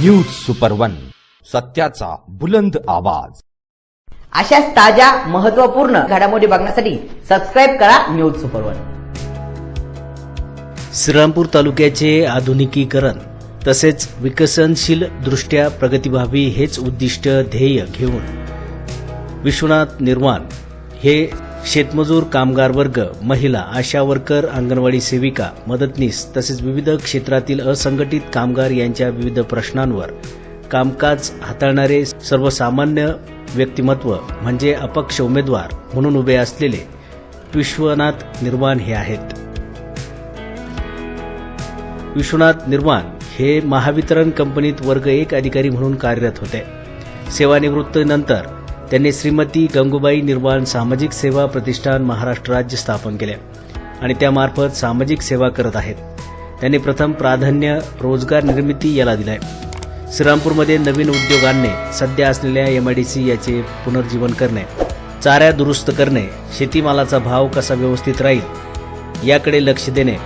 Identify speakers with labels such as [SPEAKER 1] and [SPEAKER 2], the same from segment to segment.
[SPEAKER 1] News super one सत्याचा बुलंद आवाज.
[SPEAKER 2] अशाच ताज्या महत्त्वपूर्ण घडामोडी बघण्यासाठी सबस्क्राईब करा न्यूज सुपर वन
[SPEAKER 3] श्रीरामपूर तालुक्याचे आधुनिकीकरण तसेच विकसनशील दृष्ट्या प्रगती व्हावी हेच उद्दिष्ट ध्येय घेऊन विश्वनाथ निर्माण हे शेतमजूर कामगार वर्ग महिला आशा वर्कर अंगणवाडी सेविका मदतनीस तसेच विविध क्षेत्रातील असंघटित कामगार यांच्या विविध प्रश्नांवर कामकाज हाताळणारे सर्वसामान्य व्यक्तिमत्व म्हणजे अपक्ष उमेदवार म्हणून उभे असलेले विश्वनाथ निर्माण हे आहेत. विश्वनाथ निर्माण हे महावितरण कंपनीत वर्ग एक अधिकारी म्हणून कार्यरत होते. सेवानिवृत्तीनंतर त्यांनी श्रीमती गंगूबाई निर्माण सामाजिक सेवा प्रतिष्ठान महाराष्ट्र राज्य स्थापन केले आणि त्यामार्फत सामाजिक सेवा करत आहेत. त्यांनी प्रथम प्राधान्य रोजगार निर्मिती याला दिलाय. श्रीरामपूरमध्ये नवीन उद्योग आणणे सध्या असलेल्या एम आय डी सी याचे पुनर्जीवन करणे चाऱ्या दुरुस्त करणे शेतीमालाचा भाव कसा व्यवस्थित राहील याकडे लक्ष देणे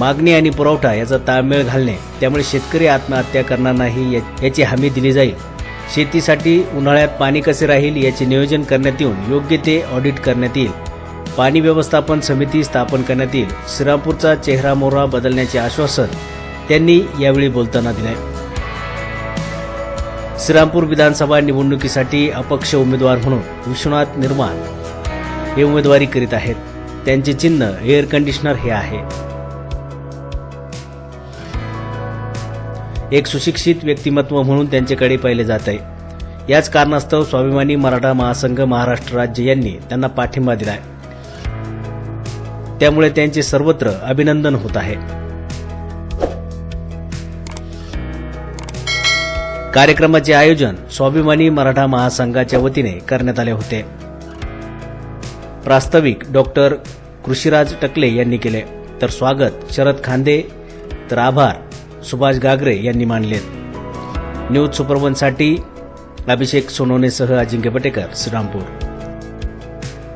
[SPEAKER 3] मागणी आणि पुरवठा याचा ताळमेळ घालणे त्यामुळे शेतकरी आत्महत्या करणार नाही या- याची हमी दिली जाईल. शेतीसाठी उन्हाळ्यात पाणी कसे राहील याचे नियोजन करण्यात येऊन योग्य ते ऑडिट करण्यात येईल. पाणी व्यवस्थापन समिती स्थापन करण्यात येईल. श्रीरामपूरचा चेहरा मोहरा बदलण्याचे आश्वासन त्यांनी यावेळी बोलताना दिले. श्रीरामपूर विधानसभा निवडणुकीसाठी अपक्ष उमेदवार म्हणून विश्वनाथ निर्माण हे उमेदवारी करीत आहेत. त्यांचे चिन्ह एअर कंडिशनर हे आहे. एक सुशिक्षित व्यक्तिमत्व म्हणून त्यांच्याकडे पाहिले जात आहे. याच कारणास्तव स्वाभिमानी मराठा महासंघ महाराष्ट्र राज्य यांनी त्यांना पाठिंबा दिलाय. त्यामुळे त्यांचे सर्वत्र अभिनंदन होत आहे. कार्यक्रमाचे आयोजन स्वाभिमानी मराठा महासंघाच्या वतीने करण्यात आले होते. प्रास्ताविक डॉक्टर कृषीराज टकले यांनी केले. तर स्वागत शरद खांदे. तर आभार. सुभाष गागरे यांनी मानलेत न्यूज सुपरवनसाठी अभिषेक सोनवणेसह अजिंक्य पटेकर श्रीरामपूर.